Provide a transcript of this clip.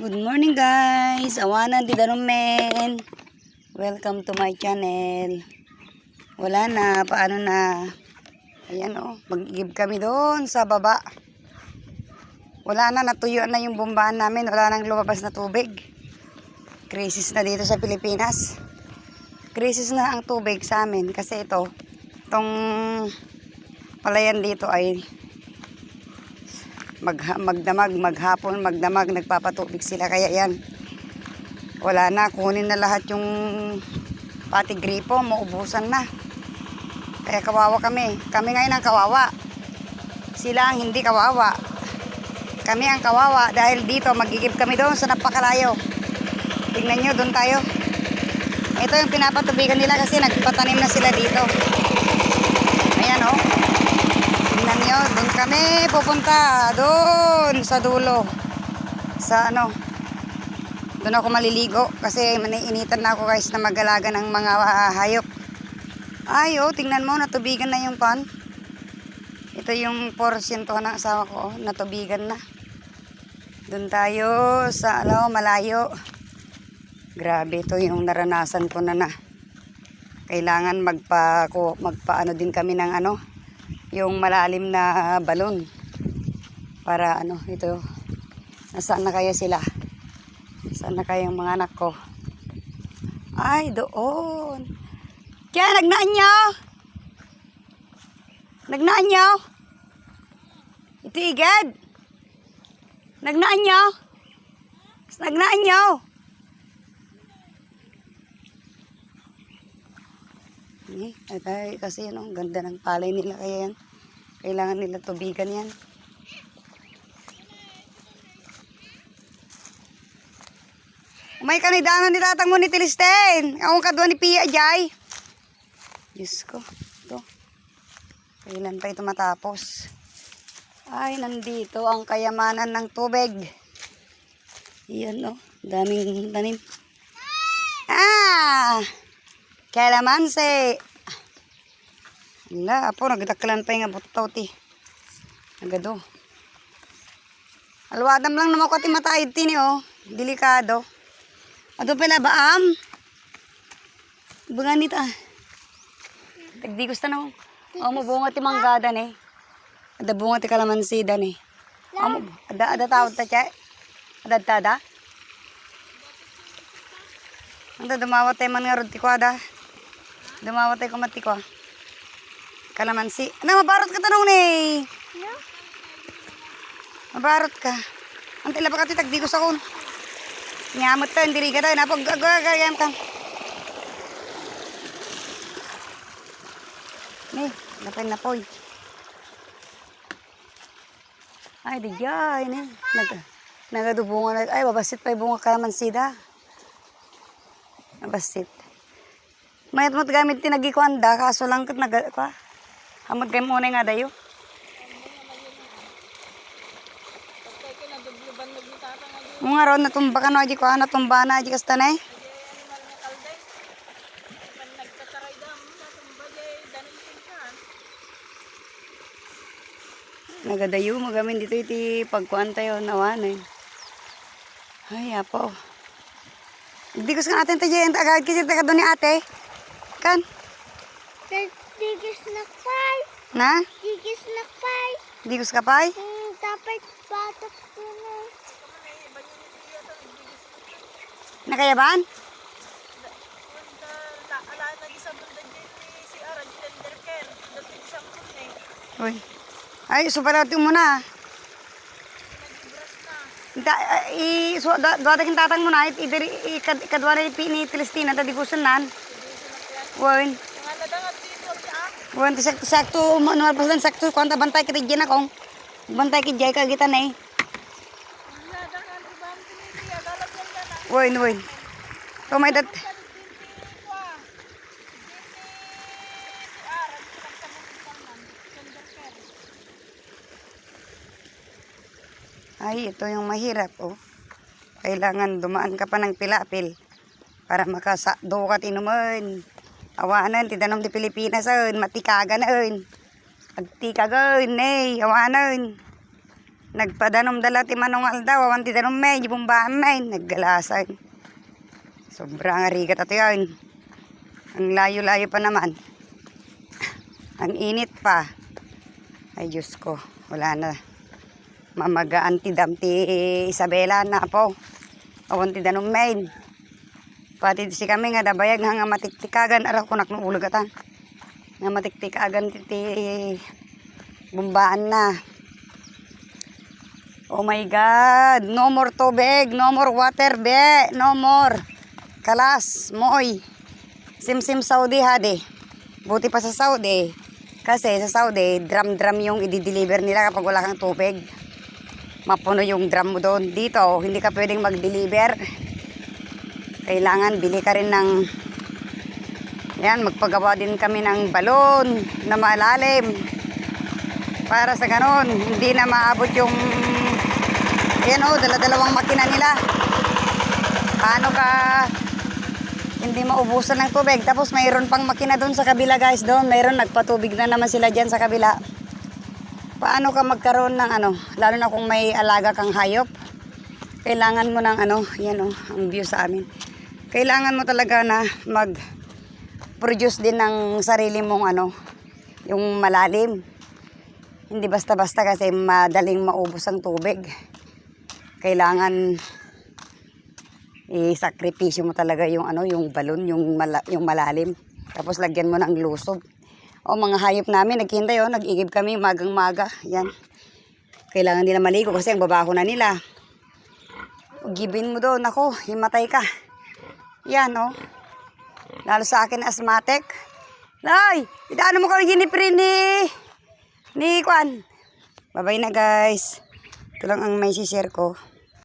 Good morning guys! Awanan di darumen. Welcome to my channel. Wala na, paano na. Ayan oh, mag-give kami doon sa baba. Wala na, natuyo na yung bombahan namin. Wala nang lumabas na tubig. Crisis na dito sa Pilipinas. Crisis na ang tubig sa amin kasi ito, itong palayan dito ay mag, magdamag, maghapon, magdamag, nagpapatubig sila. Kaya yan, wala na, kunin na lahat yung pati gripo, maubusan na. Kaya kawawa kami. Kami ngayon ang kawawa. Sila ang hindi kawawa. Kami ang kawawa dahil dito magigib kami doon sa napakalayo. Tingnan nyo, doon tayo. Ito yung pinapatubigan nila kasi nagpatanim na sila dito. Ayan oh. Tingnan nyo, doon kami pupunta. Doon sa dulo. Sa ano. Doon ako maliligo kasi maniinitan na ako guys na magalaga ng mga hayop. Ay oh, tingnan mo, natubigan na yung pan. Ito yung porsyentuhan ng asawa ko, natubigan na. Doon tayo sa ano, malayo. Grabe ito yung naranasan ko na na. Kailangan magpa, magpaano din kami ng ano, yung malalim na balon. Para ano, ito. Nasaan na kaya sila? Saan na kaya yung mga anak ko? Ay, doon. Kaya nagnaan nyo? Nagnaan nyo? Ito igad. Nagnaan nyo? Nagnaan nyo? Eh, ay, kasi ano, ang ganda ng palay nila kaya yan. Kailangan nila tubigan yan. Umay ka ni Dana ni tatang mo ni Tilisten. Ako kadwa ni Pia Jai. Diyos ko. Ito. Kailan pa ito matapos? Ay, nandito ang kayamanan ng tubig. Iyan, oh. Daming tanim. Ah! Kalamansi. Wala, apo, nagdaklan pa yung abutaw, ti. Agado. Alwadam lang naman ko ti matayid tini, oh. Delikado. Ato pala baam. Bunga nito, ah. Tagdi gusto na, oh. Oh, mabunga ti manggadan, eh. Ada bunga ti kalamansi dan, eh. Oh, ada, ada tawad ta, chay. Ada tada. Anda, dumawat tayo man nga rod ti ko, ada. Dumawat tayo kumati ko. Kalamansi. Ano, mabarot ka tanong ni. Mabarot ka. Ang tila pa ka titag, di ko sa kun. Nyamot ka, hindi ka tayo. Napag, agagagayam ka. Ni, napay na poy. Ay, di jay, ni. Nag, nagadubungan na. Ay, babasit pa yung bunga kalamansi da. Babasit. Mayat mo't gamit tinagikuanda, kaso lang kat nag... Ka, hamod kayo muna nga dayo. Mga ron, natumba ka na, di ko, natumba na, di kasta na eh. Nagadayo, magamin dito iti pagkuhan tayo nawan eh. Ay, apo. Hindi ko sa natin tayo yung agad kasi taga doon ni ate. Kan? Tigis na pay. Na? Tigis na pay. Hindi ko sa kapay? Hmm, dapat batok ko na. Nakayaban? Uy. Ay, so pala ito muna. Da, i so da da king tatang mo na it idiri ikad ikadwa ni ni Celestina tadi kusunan. Wen. Wen ti sakto sakto manual pasan sakto konta bantay kita diyan akong. Bantay kit jay ka kita nay. Wen wen. Oh my dat. Ay, ito yung mahirap, oh. Kailangan dumaan ka pa ng pilapil para makasakdo ka tinuman. Awanan, tidanom di Pilipinas, on. Matikagan, on. Agtikagan, eh. Awanan. Nagpadanom dala ti manungal daw, awan ti danom may, bumbaan may, naggalasan. Sobrang arigat ato yan. Ang layo-layo pa naman. Ang init pa. Ay Diyos ko, wala na. Mamagaan ti dam ti Isabela na po. Awan ti danom may. Pati si kami nga dabayag nga matiktikagan araw ko nakno ulagatan. Nga matiktikagan ti, ti bumbaan na. Oh my God! No more tubig! No more water, be! No more! Kalas! Moy! Sim-sim Saudi, hade. Buti pa sa Saudi. Kasi sa Saudi, drum-drum yung i-deliver nila kapag wala kang tubig. Mapuno yung drum mo doon. Dito, hindi ka pwedeng mag-deliver. Kailangan bili ka rin ng... Yan, magpagawa din kami ng balon na malalim. Para sa ganon, hindi na maabot yung... Yan o, dala-dalawang makina nila. Paano ka hindi maubusan ng tubig. Tapos mayroon pang makina doon sa kabila guys. Doon mayroon nagpatubig na naman sila dyan sa kabila. Paano ka magkaroon ng ano, lalo na kung may alaga kang hayop. Kailangan mo ng ano, yan o, ang view sa amin. Kailangan mo talaga na mag produce din ng sarili mong ano, yung malalim. Hindi basta-basta kasi madaling maubos ang tubig. Kailangan i-sakripisyo mo talaga yung ano, yung balon, yung mala, yung malalim. Tapos lagyan mo ng lusob. O mga hayop namin, naghihintay oh, nag-igib kami magang-maga. Yan. Kailangan nila maligo kasi ang babaho na nila. Gibin mo doon, ako, himatay ka. Yan oh. Lalo sa akin asthmatic. Nay, idaan mo kami giniprin ni ni Kwan. Bye-bye na guys. Ito lang ang may share ko.